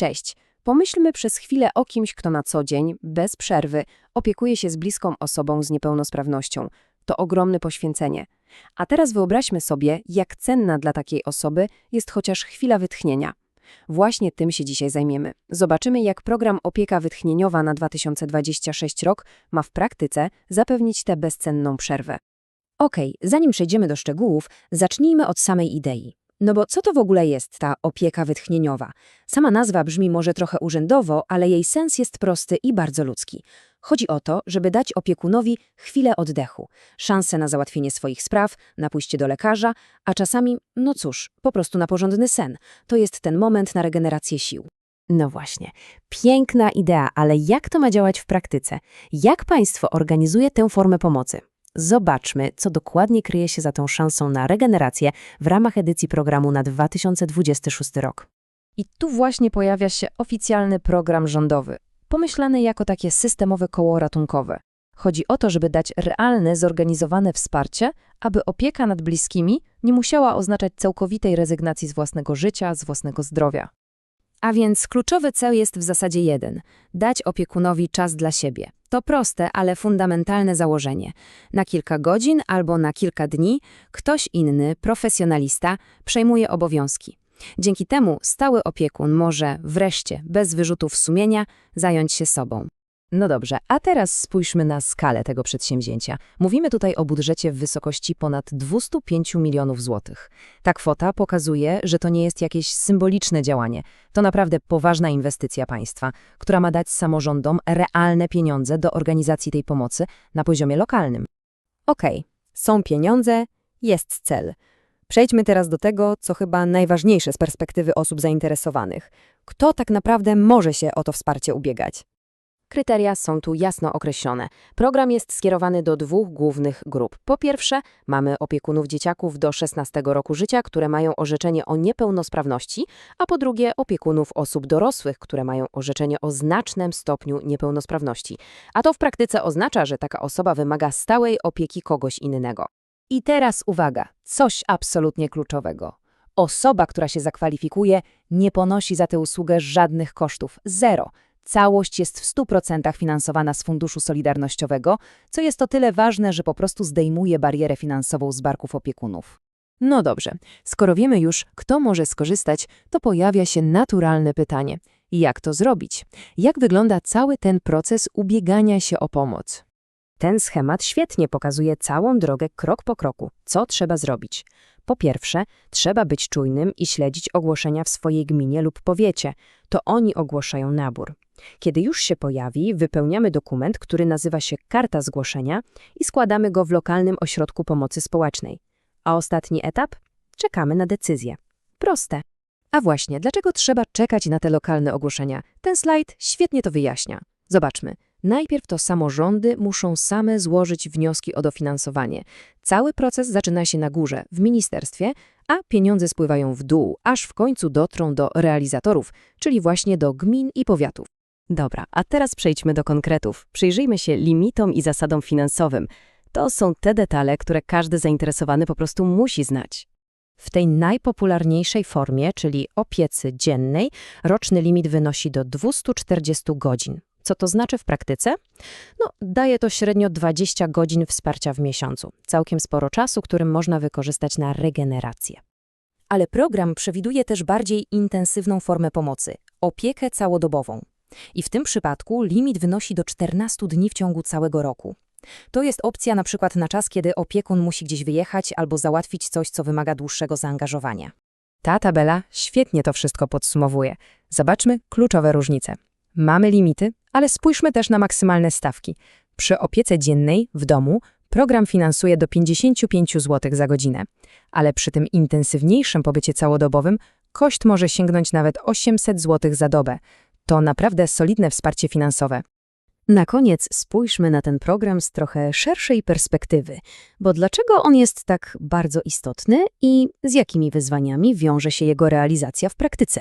Cześć. Pomyślmy przez chwilę o kimś, kto na co dzień, bez przerwy, opiekuje się z bliską osobą z niepełnosprawnością. To ogromne poświęcenie. A teraz wyobraźmy sobie, jak cenna dla takiej osoby jest chociaż chwila wytchnienia. Właśnie tym się dzisiaj zajmiemy. Zobaczymy, jak program Opieka Wytchnieniowa na 2026 rok ma w praktyce zapewnić tę bezcenną przerwę. Okej, zanim przejdziemy do szczegółów, zacznijmy od samej idei. No bo co to w ogóle jest ta opieka wytchnieniowa? Sama nazwa brzmi może trochę urzędowo, ale jej sens jest prosty i bardzo ludzki. Chodzi o to, żeby dać opiekunowi chwilę oddechu, szansę na załatwienie swoich spraw, na pójście do lekarza, a czasami, no cóż, po prostu na porządny sen. To jest ten moment na regenerację sił. No właśnie. Piękna idea, ale jak to ma działać w praktyce? Jak państwo organizuje tę formę pomocy? Zobaczmy, co dokładnie kryje się za tą szansą na regenerację w ramach edycji programu na 2026 rok. I tu właśnie pojawia się oficjalny program rządowy, pomyślany jako takie systemowe koło ratunkowe. Chodzi o to, żeby dać realne, zorganizowane wsparcie, aby opieka nad bliskimi nie musiała oznaczać całkowitej rezygnacji z własnego życia, z własnego zdrowia. A więc kluczowy cel jest w zasadzie jeden – dać opiekunowi czas dla siebie. To proste, ale fundamentalne założenie. Na kilka godzin albo na kilka dni ktoś inny, profesjonalista, przejmuje obowiązki. Dzięki temu stały opiekun może wreszcie, bez wyrzutów sumienia, zająć się sobą. No dobrze, a teraz spójrzmy na skalę tego przedsięwzięcia. Mówimy tutaj o budżecie w wysokości ponad 205 milionów złotych. Ta kwota pokazuje, że to nie jest jakieś symboliczne działanie. To naprawdę poważna inwestycja państwa, która ma dać samorządom realne pieniądze do organizacji tej pomocy na poziomie lokalnym. Okej, są pieniądze, jest cel. Przejdźmy teraz do tego, co chyba najważniejsze z perspektywy osób zainteresowanych. Kto tak naprawdę może się o to wsparcie ubiegać? Kryteria są tu jasno określone. Program jest skierowany do dwóch głównych grup. Po pierwsze, mamy opiekunów dzieciaków do 16 roku życia, które mają orzeczenie o niepełnosprawności, a po drugie opiekunów osób dorosłych, które mają orzeczenie o znacznym stopniu niepełnosprawności. A to w praktyce oznacza, że taka osoba wymaga stałej opieki kogoś innego. I teraz uwaga, coś absolutnie kluczowego. Osoba, która się zakwalifikuje, nie ponosi za tę usługę żadnych kosztów. Zero. Całość jest w 100% finansowana z Funduszu Solidarnościowego, co jest o tyle ważne, że po prostu zdejmuje barierę finansową z barków opiekunów. No dobrze, skoro wiemy już, kto może skorzystać, to pojawia się naturalne pytanie. Jak to zrobić? Jak wygląda cały ten proces ubiegania się o pomoc? Ten schemat świetnie pokazuje całą drogę krok po kroku, co trzeba zrobić. Po pierwsze, trzeba być czujnym i śledzić ogłoszenia w swojej gminie lub powiecie. To oni ogłaszają nabór. Kiedy już się pojawi, wypełniamy dokument, który nazywa się karta zgłoszenia i składamy go w lokalnym ośrodku pomocy społecznej. A ostatni etap? Czekamy na decyzję. Proste. A właśnie, dlaczego trzeba czekać na te lokalne ogłoszenia? Ten slajd świetnie to wyjaśnia. Zobaczmy. Najpierw to samorządy muszą same złożyć wnioski o dofinansowanie. Cały proces zaczyna się na górze, w ministerstwie, a pieniądze spływają w dół, aż w końcu dotrą do realizatorów, czyli właśnie do gmin i powiatów. Dobra, a teraz przejdźmy do konkretów. Przyjrzyjmy się limitom i zasadom finansowym. To są te detale, które każdy zainteresowany po prostu musi znać. W tej najpopularniejszej formie, czyli opiecy dziennej, roczny limit wynosi do 240 godzin. Co to znaczy w praktyce? No, daje to średnio 20 godzin wsparcia w miesiącu. Całkiem sporo czasu, którym można wykorzystać na regenerację. Ale program przewiduje też bardziej intensywną formę pomocy opiekę całodobową. I w tym przypadku limit wynosi do 14 dni w ciągu całego roku. To jest opcja na przykład na czas, kiedy opiekun musi gdzieś wyjechać albo załatwić coś, co wymaga dłuższego zaangażowania. Ta tabela świetnie to wszystko podsumowuje. Zobaczmy kluczowe różnice. Mamy limity, ale spójrzmy też na maksymalne stawki. Przy opiece dziennej w domu program finansuje do 55 zł za godzinę, ale przy tym intensywniejszym pobycie całodobowym koszt może sięgnąć nawet 800 zł za dobę. To naprawdę solidne wsparcie finansowe. Na koniec spójrzmy na ten program z trochę szerszej perspektywy, bo dlaczego on jest tak bardzo istotny i z jakimi wyzwaniami wiąże się jego realizacja w praktyce?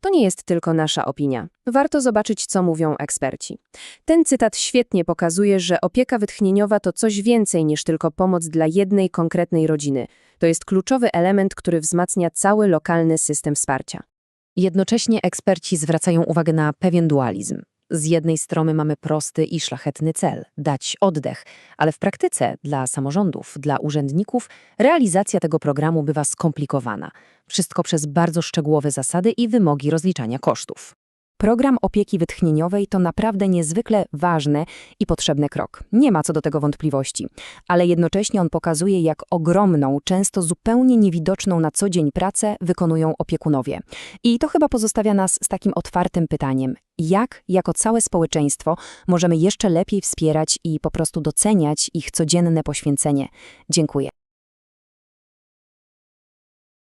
To nie jest tylko nasza opinia. Warto zobaczyć, co mówią eksperci. Ten cytat świetnie pokazuje, że opieka wytchnieniowa to coś więcej niż tylko pomoc dla jednej konkretnej rodziny. To jest kluczowy element, który wzmacnia cały lokalny system wsparcia. Jednocześnie eksperci zwracają uwagę na pewien dualizm. Z jednej strony mamy prosty i szlachetny cel dać oddech, ale w praktyce dla samorządów, dla urzędników realizacja tego programu bywa skomplikowana. Wszystko przez bardzo szczegółowe zasady i wymogi rozliczania kosztów. Program opieki wytchnieniowej to naprawdę niezwykle ważny i potrzebny krok. Nie ma co do tego wątpliwości, ale jednocześnie on pokazuje, jak ogromną, często zupełnie niewidoczną na co dzień pracę wykonują opiekunowie. I to chyba pozostawia nas z takim otwartym pytaniem: jak, jako całe społeczeństwo, możemy jeszcze lepiej wspierać i po prostu doceniać ich codzienne poświęcenie? Dziękuję.